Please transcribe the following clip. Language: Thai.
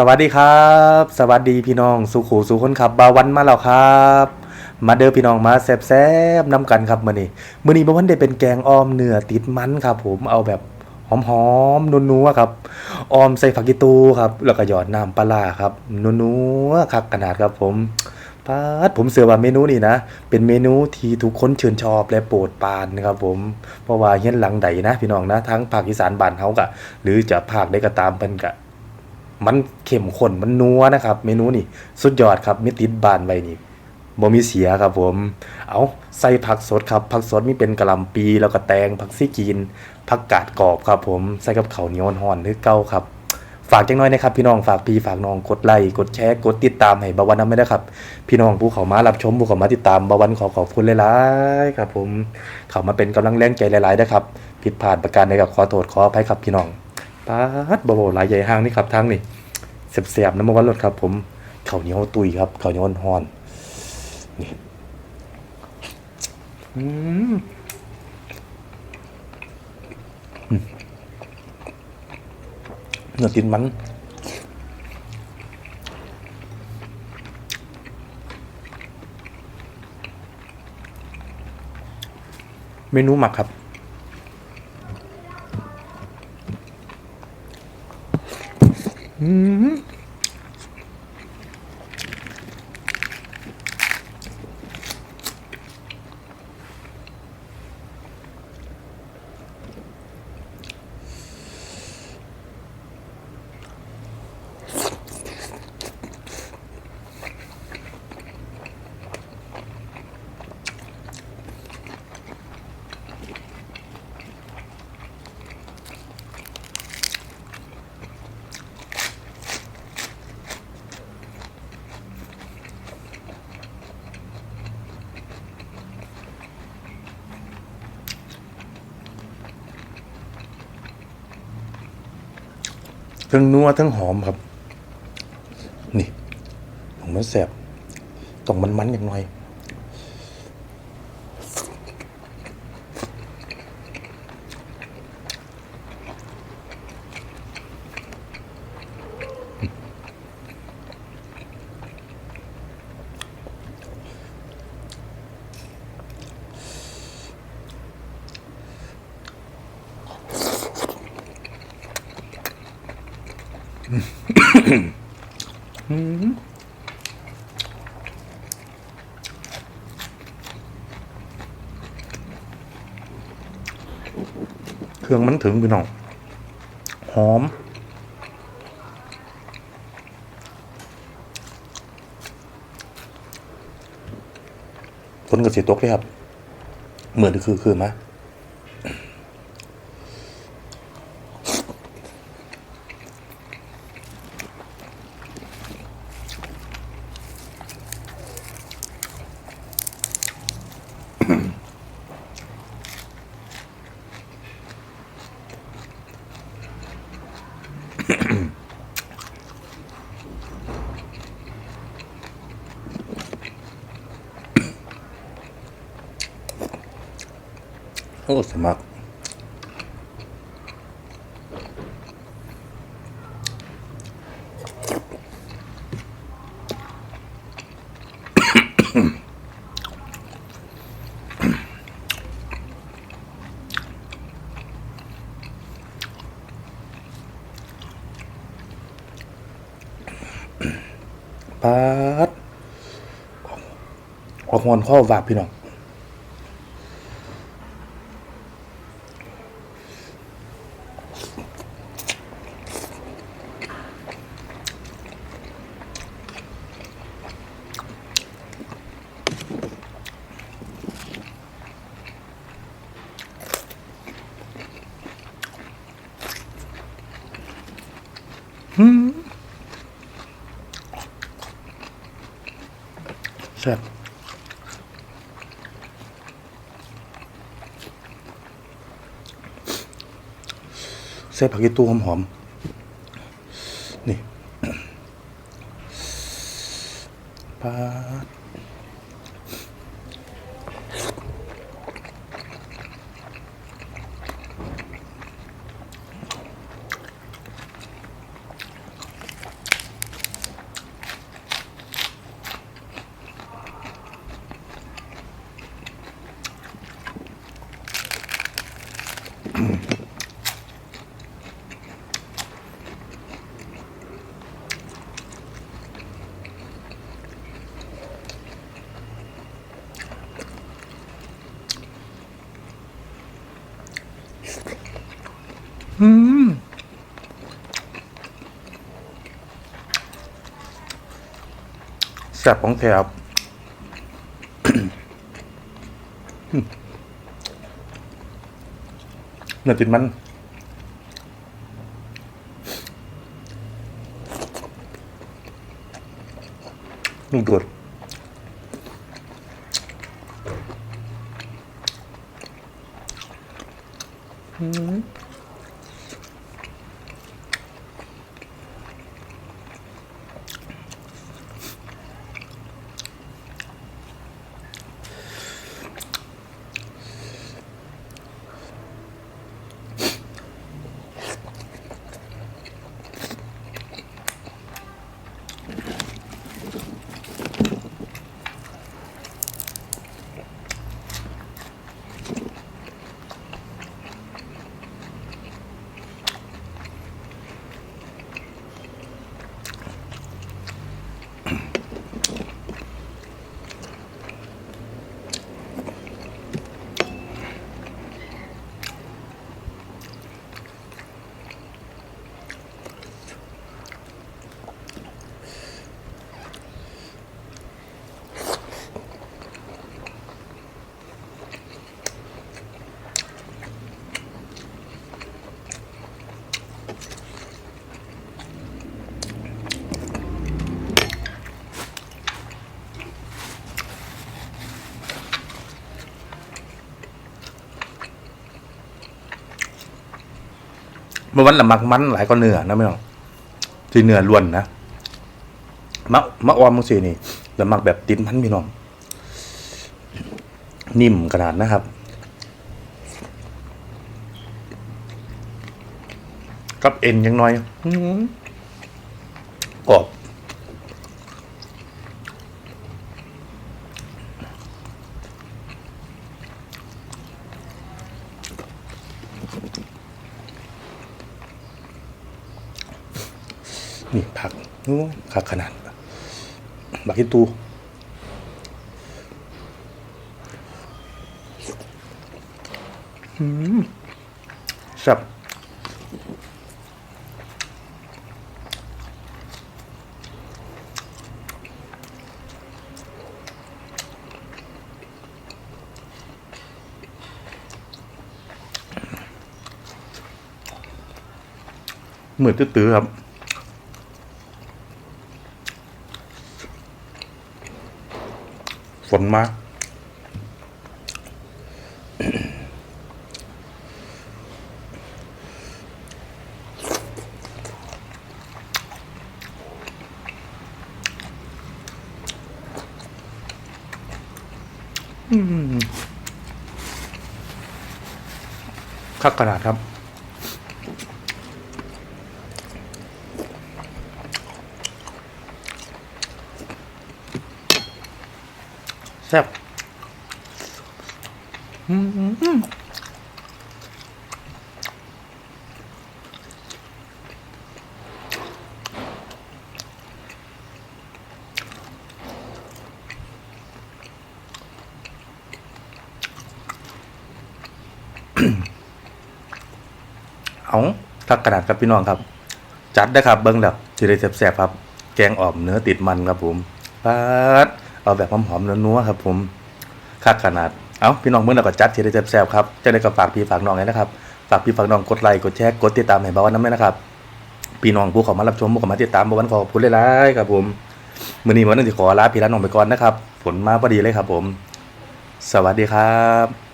สวัสดีครับ สวัสดีพี่น้องสุขูสุคนขับบาวันมาแล้วครับ มาเด้อพี่น้องมาแซบๆน้ำกันครับมื้อนี้มื้อนี้บ่วันได้เป็นแกงออมเนื้อติดมันครับ ผมเอาแบบหอมๆนัวๆครับออมใส่ผักกีตูครับ แล้วก็หยอดน้ำปลาครับนัวๆคักขนาดครับผมปาดผมเชื่อว่าเมนูนี้นะ เป็นเมนูที่ทุกคนชื่นชอบและโปรดปรานนะครับผมเพราะว่าเฮียนหลังใดนะ พี่น้องนะทั้งภาคอีสานบ้านเฮากะ หรือจะภาคใดก็ตามเพิ่นกะ มันเข้มข้นมันนัวนะครับ เมนูนี่สุดยอดครับมีติดบานไว้นี่บ่มีเสียครับผม เอาใส่ผักสดครับ ผักสดมีเป็นกะหล่ำปีแล้วก็แตงผักซี่จีนผักกาดกรอบครับผมใส่กับข้าวเหนียวห่อนหรือเก้าครับ ฝากจังน้อยนะครับ พี่น้องฝากพี่ฝากน้องกดไลค์กดแชร์กดติดตามให้บาวันนำไม่ได้ครับ พี่น้องผู้เขามารับชมผู้เขามาติดตามบาวันขอขอบคุณหลายๆครับ ผมเขามาเป็นกำลังแรงใจหลายๆนะครับผิดพลาดประการใดก็ขอโทษขออภัยครับพี่น้อง ปาดบ่บ่หลายใหญ่ห้างนี่ครับทั้งนี่เสียบๆน้ำมันวันรถครับ ผมข้าวเหนียวตุยครับข้าวเหนียวหอนนี่อืมอืมเนื้อตินมันเมนูหมักครับ อื ทั้งนัวทั้งหอมครับ นี่ผมมันแสบต้องมันๆอย่างหน่อย เครื่องมันถึงพี่น้อง หอม ฝนกับสีตกเลยครับ เหมือนคือคือมา โอ้สมัครปาดออกมอนข้อวาบพี่น้อง แซ่บใส่ผักกีตูหอมๆนี่ปาด อืมแซ่บของแถบเนื้อติดมันนุ่มโดดเมื่ อวันละมักมันหลายก็เนื้อนะไม่ต้องที่เนื้อล้วนนะมะมะออมมังสีนี่ละมักแบบติดพันพี่น้องนิ่มขนาดนะครับกับเอ็นยังน้อยกรอบนี่ ผักโอ้ขนาดบักฮิตูอืมแซ่บเหมือนตื้อๆครับ ฝนมาอืมคักขนาดครับ แซ่บอืมเอาทักกระดาษครับพี่น้องครับ จัดได้ครับเบิ้งแบบสิได้แซ่บๆครับ แกงอ่อมเนื้อติดมันครับผมปัด เอาแบบหอมๆนัวๆครับผมคักขนาด เอาพี่น้องเมื่อเราก็จัดทีได้แซ่บๆครับจะได้กับฝากพี่ฝากน้องเลยนะครับ ฝากพี่ฝากน้องกดไลค์กดแชร์กดติดตามให้บ้าวนน้ำเลยนะครับ พี่น้องผู้เข้ามารับชมผู้เข้ามาติดตามบ้าวันขอบคุณหลายๆครับผมมื้อนี้วันนี้ขอลาพี่ลาน้องไปก่อนนะครับ ฝนมาพอดีเลยครับผม สวัสดีครับ